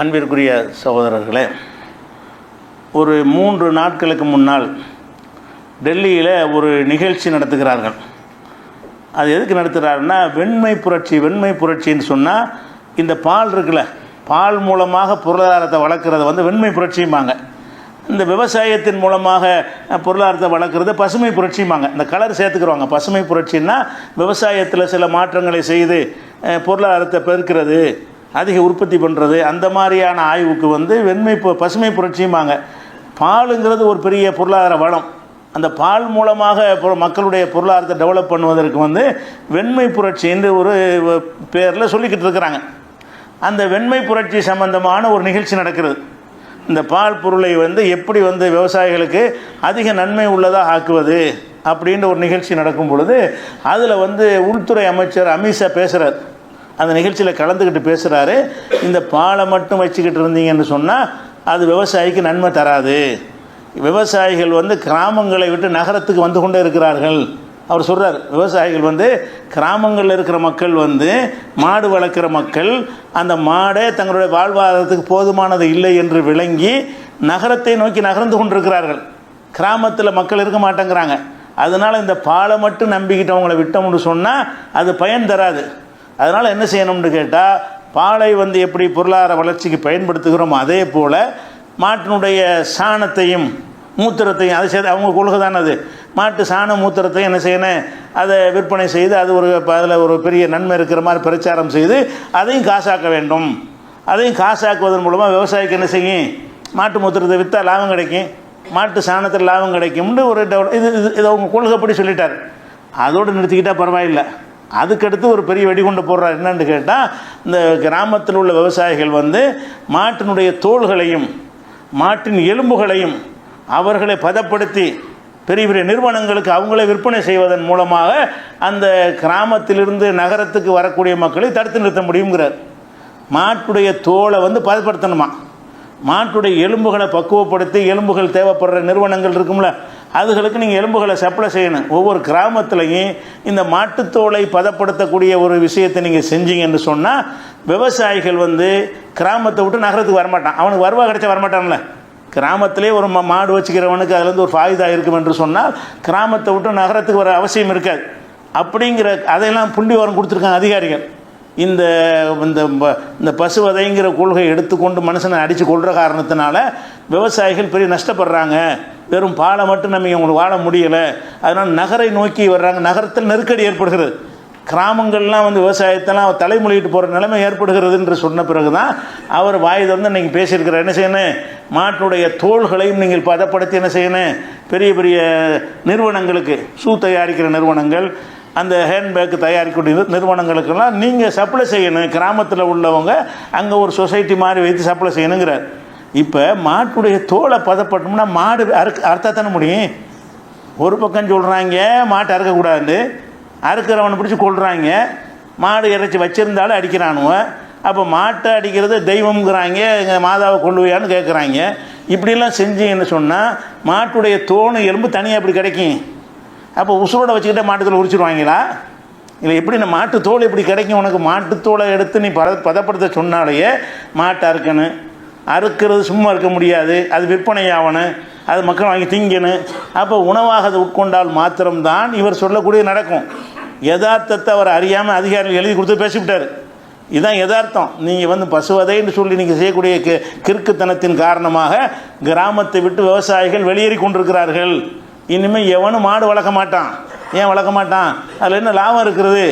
அன்பிற்குரிய சகோதரர்களே ஒரு மூன்று நாட்களுக்கு முன்னால் டெல்லியில் ஒரு நிகழ்ச்சி நடத்துகிறார்கள். அது எதுக்கு நடத்துகிறாருன்னா வெண்மை புரட்சி வெண்மை புரட்சின்னு சொன்னால் இந்த பால் இருக்குல்ல பால் மூலமாக பொருளாதாரத்தை வளர்க்குறது வந்து வெண்மை புரட்சிம்பாங்க. இந்த விவசாயத்தின் மூலமாக பொருளாதாரத்தை வளர்க்குறது பசுமை புரட்சிம்பாங்க. இந்த கலர் சேர்த்துக்கிறவாங்க பசுமை புரட்சின்னா விவசாயத்தில் சில மாற்றங்களை செய்து பொருளாதாரத்தை பெருக்கிறது. அதிக உற்பத்தி பண்ணுறது அந்த மாதிரியான ஆய்வுக்கு வந்து வெண்மை பசுமை புரட்சிம்பாங்க. பாலுங்கிறது ஒரு பெரிய பொருளாதார வளம். அந்த பால் மூலமாக மக்களுடைய பொருளாதாரத்தை டெவலப் பண்ணுவதற்கு வந்து வெண்மை புரட்சி என்று ஒரு பேரில் சொல்லிக்கிட்டு இருக்கிறாங்க. அந்த வெண்மை புரட்சி சம்பந்தமான ஒரு நிகழ்ச்சி நடக்கிறது. இந்த பால் பொருளை வந்து எப்படி வந்து விவசாயிகளுக்கு அதிக நன்மை உள்ளதாக ஆக்குவது அப்படின்ற ஒரு நிகழ்ச்சி நடக்கும் பொழுது அதில் வந்து உள்துறை அமைச்சர் அமித்ஷா பேசுகிறார் அந்த நிகழ்ச்சியில் கலந்துக்கிட்டு பேசுகிறாரு இந்த பாலை மட்டும் வச்சுக்கிட்டு இருந்தீங்கன்னு சொன்னால் அது விவசாயிக்கு நன்மை தராது. விவசாயிகள் வந்து கிராமங்களை விட்டு நகரத்துக்கு வந்து கொண்டே இருக்கிறார்கள். அவர் சொல்கிறார் விவசாயிகள் வந்து கிராமங்களில் இருக்கிற மக்கள் வந்து மாடு வளர்க்குற மக்கள் அந்த மாடே தங்களுடைய வாழ்வாதாரத்துக்கு போதுமானது இல்லை என்று விளங்கி நகரத்தை நோக்கி நகர்ந்து கொண்டிருக்கிறார்கள். கிராமத்தில் மக்கள் இருக்க மாட்டேங்கிறாங்க. அதனால் இந்த பாலை மட்டும் நம்பிக்கிட்டவங்களை விட்டோம்னு சொன்னால் அது பயன் தராது. அதனால் என்ன செய்யணும்னு கேட்டால் பாலை வந்து எப்படி பொருளாதார வளர்ச்சிக்கு பயன்படுத்துகிறோமோ அதே போல் மாட்டினுடைய சாணத்தையும் மூத்திரத்தையும் அதை செய்து அவங்க கொள்கை தானே அது. மாட்டு சாண மூத்திரத்தையும் என்ன செய்யணும்? அதை விற்பனை செய்து அது ஒரு அதில் ஒரு பெரிய நன்மை இருக்கிற மாதிரி பிரச்சாரம் செய்து அதையும் காசாக்க வேண்டும். அதையும் காசாக்குவதன் மூலமாக விவசாயிக்கு என்ன செய்யும்? மாட்டு மூத்திரத்தை விற்றா லாபம் கிடைக்கும். மாட்டு சாணத்தில் லாபம் கிடைக்கும்னு ஒரு டெவலப் இது இது இதை அவங்க கொள்கைப்படி சொல்லிட்டார். அதோடு நிறுத்திக்கிட்டால் பரவாயில்லை. அதுக்கடுத்து ஒரு பெரிய வெடிகுண்டு போடுறார். என்னன்னு கேட்டால் இந்த கிராமத்தில் உள்ள விவசாயிகள் வந்து மாட்டினுடைய தோள்களையும் மாட்டின் எலும்புகளையும் அவர்களை பதப்படுத்தி பெரிய பெரிய நிறுவனங்களுக்கு அவங்களே விற்பனை செய்வதன் மூலமாக அந்த கிராமத்திலிருந்து நகரத்துக்கு வரக்கூடிய மக்களை தடுத்து நிறுத்த முடியுங்கிறார் மாட்டுடைய தோலை வந்து பதப்படுத்தணுமா? மாட்டுடைய எலும்புகளை பக்குவப்படுத்தி எலும்புகள் தேவைப்படுற நிறுவனங்கள் இருக்கும்ல அதுகளுக்கு நீங்கள் எலும்புகளை சப்ளை செய்யணும். ஒவ்வொரு கிராமத்துலையும் இந்த மாட்டுத்தோலை பதப்படுத்தக்கூடிய ஒரு விஷயத்தை நீங்கள் செஞ்சீங்கன்னு சொன்னால் விவசாயிகள் வந்து கிராமத்தை விட்டு நகரத்துக்கு வரமாட்டான். அவனுக்கு வருவா கிடைச்சா வரமாட்டான்ல. கிராமத்திலே ஒரு மா- மாடு வச்சுக்கிறவனுக்கு அதுலேருந்து ஒரு ஃபாயுதா இருக்கும் என்று சொன்னால் கிராமத்தை விட்டு நகரத்துக்கு வர அவசியம் இருக்காது. அப்படிங்கிற அதையெல்லாம் புள்ளி வரம் கொடுத்துருக்காங்க அதிகாரிகள். இந்த இந்த ப- இந்த பசுவதைங்கிற கொள்கை எடுத்துக்கொண்டு மனுஷனை அடித்து கொள்கிற காரணத்தினால விவசாயிகள் பெரிய நஷ்டப்படுறாங்க. வெறும் பாலை மட்டும் நம்ம இவங்களுக்கு வாழ முடியலை. அதனால் நகரை நோக்கி வர்றாங்க. நகரத்தில் நெருக்கடி ஏற்படுகிறது. கிராமங்கள்லாம் வந்து விவசாயத்தெல்லாம் தலைமொழிட்டு போகிற நிலைமை ஏற்படுகிறது என்று சொன்ன பிறகு தான் அவர் வாய் வந்து நீங்கள் பேசியிருக்கிறார். என்ன செய்யணும்? மாட்டுடைய தோள்களையும் நீங்கள் பதப்படுத்தி என்ன செய்யணும்? பெரிய பெரிய நிறுவனங்களுக்கு ஷூ தயாரிக்கிற நிறுவனங்கள் அந்த ஹேண்ட்பேக் தயாரிக்கக்கூடிய நிறுவனங்களுக்கெல்லாம் நீங்கள் சப்ளை செய்யணும். கிராமத்தில் உள்ளவங்க அங்கே ஒரு சொசைட்டி மாதிரி வைத்து சப்ளை செய்யணுங்கிறார். இப்போ மாட்டுடைய தோலை பதப்பட்டோம்னா மாடு அறுக்க அறுத்தா தானே முடியும்? ஒரு பக்கம் சொல்கிறாங்க மாட்டை அறுக்கக்கூடாது. அறுக்கிறவனை பிடிச்சி கொள்கிறாங்க மாடு இறைச்சி வச்சிருந்தாலும் அடிக்கிறானுவ. அப்போ மாட்டை அடிக்கிறது தெய்வம்ங்கிறாங்க எங்கள் மாதாவை கொள்ளுவையான்னு கேட்குறாங்க இப்படிலாம் செஞ்சீங்கன்னு சொன்னால் மாட்டுடைய தோணு எலும்பு தனியாக அப்படி கிடைக்கும். அப்போ உசுரோட வச்சுக்கிட்டே மாட்டுத்தோல் உரிச்சிருவாங்களா? இல்லை எப்படி இந்த மாட்டு தோல் எப்படி கிடைக்கும்? உனக்கு மாட்டுத்தோலை எடுத்து நீ பத பதப்படுத்த சொன்னாலேயே மாட்டை அறுக்கணும் அறுக்கிறது சும்மா இருக்க முடியாது. அது விற்பனை ஆகணும் அது மக்கள் வாங்கி திங்கணும் அப்போ உணவாக அதை உட்கொண்டால் மாத்திரம்தான் இவர் சொல்லக்கூடிய நடக்கும். யதார்த்தத்தை அவர் அறியாமல் அதிகாரிகள் எழுதி கொடுத்து பேசிவிட்டார். இதுதான் யதார்த்தம். நீங்கள் வந்து பசுவதைன்னு சொல்லி நீங்கள் செய்யக்கூடிய கிறுக்குத்தனத்தின் காரணமாக கிராமத்தை விட்டு விவசாயிகள் வெளியேறி கொண்டிருக்கிறார்கள். இனிமேல் எவனும் மாடு வளர்க்க மாட்டான். ஏன் வளர்க்க மாட்டான்? அதில் என்ன லாபம் இருக்கிறது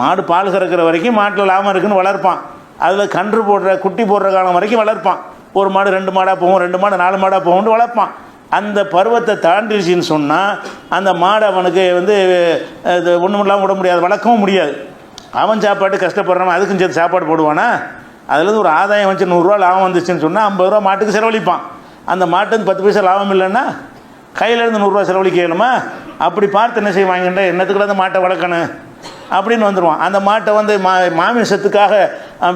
மாடு பால் கறக்கிற வரைக்கும் மாட்டில் லாபம் இருக்குன்னு வளர்ப்பான். அதில் கன்று போடுற குட்டி போடுற காலம் வரைக்கும் வளர்ப்பான். ஒரு மாடு ரெண்டு மாடாக போகும் ரெண்டு மாடு நாலு மாடாக போகும்னு வளர்ப்பான். அந்த பருவத்தை தாண்டிடுச்சின்னு சொன்னால் அந்த மாடு அவனுக்கு வந்து இது ஒன்றும் இல்லாமல் விட முடியாது வளர்க்கவும் முடியாது. அவன் சாப்பாட்டு கஷ்டப்படுறவன் அதுக்கும் சேர்த்து சாப்பாடு போடுவானா? அதுலேருந்து ஒரு ஆதாயம் வச்சு நூறுரூவா லாபம் வந்துச்சுன்னு சொன்னால் ஐம்பது ரூபா மாட்டுக்கு செலவழிப்பான். அந்த மாட்டுக்கு பத்து பைசா லாபம் இல்லைன்னா கையிலேருந்து நூறுரூவா செலவழிக்கணுமா? அப்படி பார்த்து என்ன செய்வாங்கன்ற என்னத்துக்குள்ள அந்த மாட்டை வளர்க்கணும்? அப்படின்னு வந்துடுவான் அந்த மாட்டை வந்து மா மாமிசத்துக்காக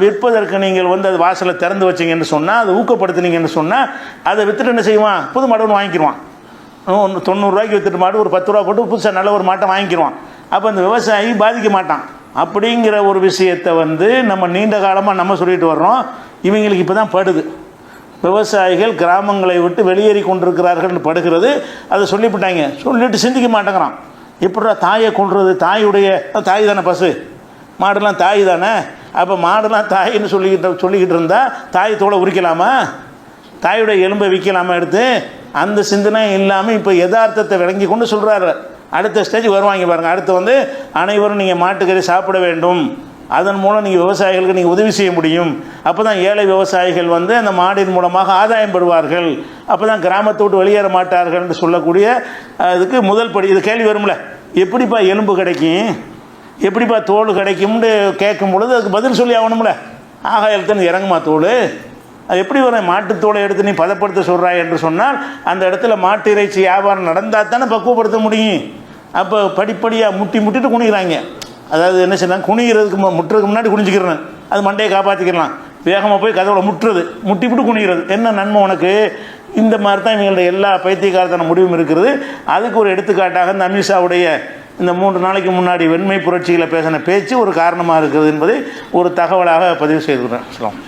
விற்பதற்கு நீங்கள் வந்து அது வாசலை திறந்து வச்சீங்கன்னு சொன்னால் அதை ஊக்கப்படுத்துனீங்கன்னு சொன்னால் அதை விற்றுட்டு என்ன செய்வான்? புது மாடு ஒன்று வாங்கிக்கிடுவான் ஒன்று தொண்ணூறுரூவாய்க்கு விற்றுட்டு மாடு ஒரு பத்து ரூபா போட்டு புதுசாக நல்ல ஒரு மாட்டை வாங்கிக்கிடுவான் அப்போ அந்த விவசாயி பாதிக்க மாட்டான். அப்படிங்கிற ஒரு விஷயத்தை வந்து நம்ம நீண்ட காலமாக நம்ம சொல்லிட்டு வர்றோம். இவங்களுக்கு இப்போ தான் படுது. விவசாயிகள் கிராமங்களை விட்டு வெளியேறி கொண்டிருக்கிறார்கள்னு படுகிறது. அதை சொல்லிவிட்டாங்க. சொல்லிட்டு சிந்திக்க மாட்டேங்கிறான். எப்படிடா தாயை கொன்றது தாயுடைய தாய் தானே பசு. மாடுலாம் தாய் தானே? அப்போ மாடுலாம் தாயின்னு சொல்லிக்கிட்டு சொல்லிக்கிட்டு இருந்தால் தாய் தோலை உரிக்கலாமா? தாயுடைய எலும்பை விற்கலாமா எடுத்து? அந்த சிந்தனை இல்லாமல் இப்போ யதார்த்தத்தை விளங்கி கொண்டு சொல்கிறாரு அடுத்த ஸ்டேஜ் வருவாங்க பாருங்கள் அடுத்து வந்து அனைவரும் நீங்கள் மாட்டுக்கறி சாப்பிட வேண்டும். அதன் மூலம் நீங்கள் விவசாயிகளுக்கு நீங்கள் உதவி செய்ய முடியும். அப்போ தான் ஏழை விவசாயிகள் வந்து அந்த மாடின் மூலமாக ஆதாயம் பெறுவார்கள். அப்போ தான் கிராமத்தை விட்டு வெளியேற மாட்டார்கள் என்று சொல்லக்கூடிய அதுக்கு முதல் படி இது கேள்வி வரும்ல. எப்படிப்பா எலும்பு கிடைக்கும்? எப்படிப்பா தோல் கிடைக்கும்னு கேட்கும் பொழுது அதுக்கு பதில் சொல்லி ஆகணும்ல. ஆகாயத்துன்னு இறங்குமா தோல்? அது எப்படி வர மாட்டுத்தோலை எடுத்து நீ பதப்படுத்த சொல்கிறாய் என்று சொன்னால் அந்த இடத்துல மாட்டு இறைச்சி வியாபாரம் நடந்தால் தானே பக்குவப்படுத்த முடியும். அப்போ படிப்படியாக முட்டி முட்டிட்டு குனிகிறாங்க அதாவது என்ன செய்யலாம்? குனிகிறதுக்கு முட்டுறதுக்கு முன்னாடி குனிஞ்சிக்கிறேன் அது மண்டையை காப்பாற்றிக்கிறலாம் வேகமாக போய் கதவுல முட்டுறது. முட்டிவிட்டு குனிகிறது என்ன நன்மை உனக்கு? இந்த மாதிரி தான் இவங்களுடைய எல்லா பைத்தியக்காரத்தன முடிவும் இருக்கிறது அதுக்கு ஒரு எடுத்துக்காட்டாக இந்த அமித்ஷாவுடைய இந்த மூன்று நாளைக்கு முன்னாடி வெண்மை புரட்சிகளை பேசின பேச்சு ஒரு காரணமாக இருக்கிறது என்பதை ஒரு தகவலாக பதிவு செய்திருக்கிறேன் சொல்லலாம்